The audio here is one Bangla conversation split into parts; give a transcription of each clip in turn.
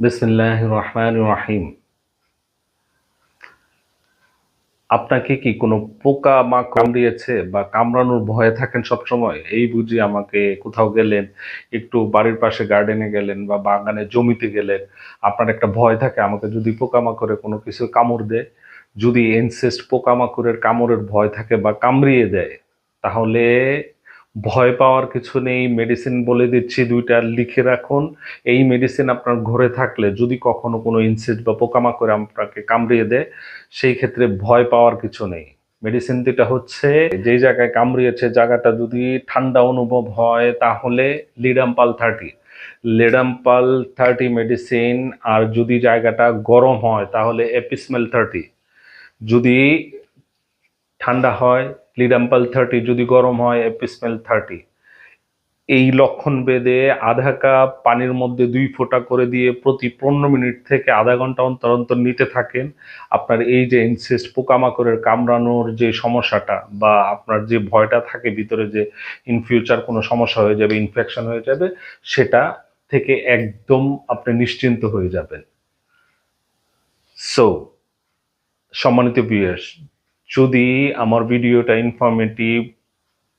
বিসমিল্লাহ রহমান রাহিম আপনাকে কি কোনো পোকা মা কামড়িয়েছে বা কামড়ানোর ভয়ে থাকেন সবসময়? এই বুঝি আমাকে কোথাও গেলেন, একটু বাড়ির পাশে গার্ডেনে গেলেন বা বাগানে জমিতে গেলেন, আপনার একটা ভয় থাকে, আমাকে যদি পোকামাকড়ে কোনো কিছু কামড় দেয়, যদি এনসেস্ট পোকামাকড়ের কামড়ের ভয় থাকে বা কামড়িয়ে দেয়, তাহলে ভয় পাওয়ার কিছু নেই মেডিসিন বলে দিচ্ছি দুইটা, লিখে রাখুন। এই মেডিসিন আপনার ঘরে থাকলে যদি কখনো কোনো ইনসেক্ট বা পোকামাকড় আপনাকে কামড়িয়ে দেয়, সেই ক্ষেত্রে ভয় পাওয়ার কিছু নেই। মেডিসিন দুটা হচ্ছে, যেই জায়গায় কামড়িয়েছে জায়গাটা যদি ঠান্ডা অনুভব হয়, তাহলে ledum pal thirty ledum pal thirty medicine আর যদি জায়গাটা গরম হয়, তাহলে এপিসমেল থার্টি যদি ঠান্ডা হয় লিডাম্পাল থার্টি, যদি গরম হয়, এপিসমেল থার্টি। এই লক্ষণ বেদে আধা কাপ পানির মধ্যে দুই ফোঁটা করে দিয়ে প্রতি পনেরো মিনিট থেকে আধা ঘণ্টা অন্তর অন্তর নিতে থাকেন। আপনার এই যে ইনসেস্ট পোকামাকড়ের কামড়ানোর যে সমস্যাটা বা আপনার যে ভয়টা থাকে, ভিতরে যে ইন ফিউচার কোনো সমস্যা হয়ে যাবে, ইনফেকশন হয়ে যাবে, সেটা থেকে একদম আপনি নিশ্চিন্ত হয়ে যাবেন। সো সম্মানিত ভিউয়ার্স যদি আমার ভিডিওটা ইনফরমেটিভ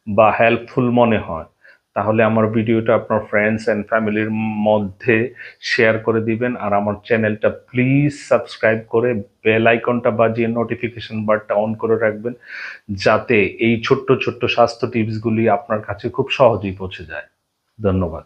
বা হেল্পফুল মনে হয়, তাহলে আমার ভিডিওটা আপনার ফ্রেন্ডস অ্যান্ড ফ্যামিলির মধ্যে শেয়ার করে দিবেন আর আমার চ্যানেলটা প্লিজ সাবস্ক্রাইব করে বেল আইকনটা বাজিয়ে নোটিফিকেশন বারটা অন করে রাখবেন, যাতে এই ছোট্ট ছোট্ট স্বাস্থ্য টিপসগুলি আপনার কাছে খুব সহজেই পৌঁছে যায়। ধন্যবাদ।